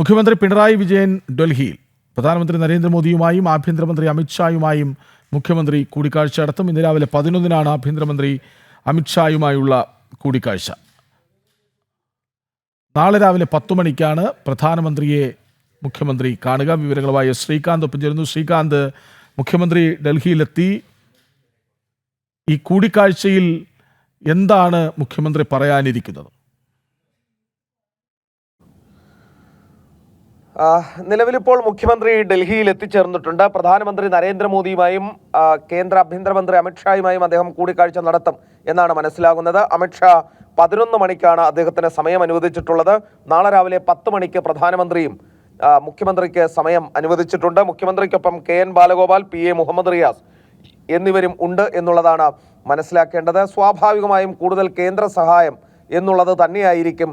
മുഖ്യമന്ത്രി പിണറായി വിജയൻ ഡൽഹിയിൽ പ്രധാനമന്ത്രി നരേന്ദ്രമോദിയുമായും ആഭ്യന്തരമന്ത്രി അമിത്ഷായുമായും മുഖ്യമന്ത്രി കൂടിക്കാഴ്ച നടത്തും. ഇന്ന് രാവിലെ പതിനൊന്നിനാണ് ആഭ്യന്തരമന്ത്രി അമിത്ഷായുമായുള്ള കൂടിക്കാഴ്ച. നാളെ രാവിലെ പത്തു മണിക്കാണ് പ്രധാനമന്ത്രിയെ മുഖ്യമന്ത്രി കാണുക. വിവരങ്ങളുമായി ശ്രീകാന്ത് ഒപ്പം ചേരുന്നു ശ്രീകാന്ത് മുഖ്യമന്ത്രി ഡൽഹിയിലെത്തി. ഈ കൂടിക്കാഴ്ചയിൽ എന്താണ് മുഖ്യമന്ത്രി പറയാനിരിക്കുന്നത്? നിലവിലിപ്പോൾ മുഖ്യമന്ത്രി ഡൽഹിയിൽ എത്തിച്ചേർന്നിട്ടുണ്ട്. പ്രധാനമന്ത്രി നരേന്ദ്രമോദിയുമായും കേന്ദ്ര ആഭ്യന്തരമന്ത്രി അമിത്ഷായുമായും അദ്ദേഹം കൂടിക്കാഴ്ച നടത്തും എന്നാണ് മനസ്സിലാകുന്നത്. അമിത്ഷാ പതിനൊന്ന് മണിക്കാണ് അദ്ദേഹത്തിന് സമയം അനുവദിച്ചിട്ടുള്ളത്. നാളെ രാവിലെ പത്ത് മണിക്ക് പ്രധാനമന്ത്രിയും മുഖ്യമന്ത്രിക്ക് സമയം അനുവദിച്ചിട്ടുണ്ട്. മുഖ്യമന്ത്രിക്കൊപ്പം K N Balagopal P A Mohammed Riyas എന്നിവരും ഉണ്ട് എന്നുള്ളതാണ് മനസ്സിലാക്കേണ്ടത്. സ്വാഭാവികമായും കൂടുതൽ കേന്ദ്ര സഹായം എന്നുള്ളത് തന്നെയായിരിക്കും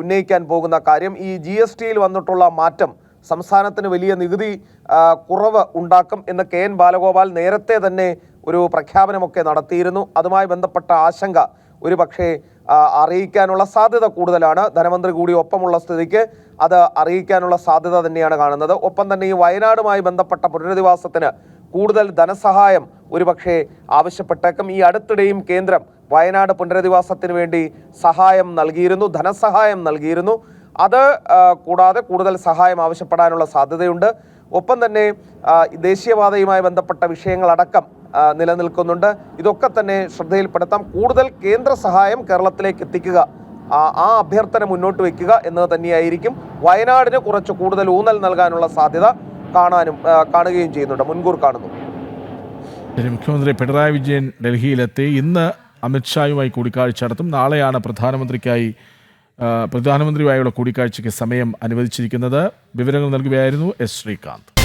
ഉന്നയിക്കാൻ പോകുന്ന കാര്യം. ഈ ജി എസ് ടിയിൽ വന്നിട്ടുള്ള മാറ്റം സംസ്ഥാനത്തിന് വലിയ നികുതി കുറവ് ഉണ്ടാക്കും എന്ന് കെ എൻ ബാലഗോപാൽ നേരത്തെ തന്നെ ഒരു പ്രഖ്യാപനമൊക്കെ നടത്തിയിരുന്നു. അതുമായി ബന്ധപ്പെട്ട ആശങ്ക ഒരു പക്ഷേ അറിയിക്കാനുള്ള സാധ്യത കൂടുതലാണ്. ധനമന്ത്രി കൂടി ഒപ്പമുള്ള സ്ഥിതിക്ക് അത് അറിയിക്കാനുള്ള സാധ്യത തന്നെയാണ് കാണുന്നത്. ഒപ്പം തന്നെ ഈ വയനാടുമായി ബന്ധപ്പെട്ട പുനരധിവാസത്തിന് കൂടുതൽ ധനസഹായം ഒരുപക്ഷെ ആവശ്യപ്പെട്ടേക്കും. ഈ അടുത്തിടെയും കേന്ദ്രം വയനാട് പുനരധിവാസത്തിന് വേണ്ടി സഹായം നൽകിയിരുന്നു ധനസഹായം നൽകിയിരുന്നു. അത് കൂടാതെ കൂടുതൽ സഹായം ആവശ്യപ്പെടാനുള്ള സാധ്യതയുണ്ട്. ഒപ്പം തന്നെ ദേശീയപാതയുമായി ബന്ധപ്പെട്ട വിഷയങ്ങളടക്കം നിലനിൽക്കുന്നുണ്ട്. ഇതൊക്കെ തന്നെ ശ്രദ്ധയിൽപ്പെടുത്താം. കൂടുതൽ കേന്ദ്ര സഹായം കേരളത്തിലേക്ക് എത്തിക്കുക ആ അഭ്യർത്ഥന മുന്നോട്ട് വയ്ക്കുക എന്നത് തന്നെയായിരിക്കും. വയനാടിന് കുറച്ച് കൂടുതൽ ഊന്നൽ നൽകാനുള്ള സാധ്യത കാണാനും കാണുകയും ചെയ്യുന്നുണ്ട് മുൻകൂർ കാണുന്നു. മുഖ്യമന്ത്രി പിണറായി വിജയൻ ഡൽഹിയിലെത്തി. ഇന്ന് അമിത്ഷായുമായി കൂടിക്കാഴ്ച നടത്തും. നാളെയാണ് പ്രധാനമന്ത്രിക്കായി പ്രധാനമന്ത്രിയുമായുള്ള കൂടിക്കാഴ്ചയ്ക്ക് സമയം അനുവദിച്ചിരിക്കുന്നത്. വിവരങ്ങൾ നൽകുകയായിരുന്നു എസ് ശ്രീകാന്ത്.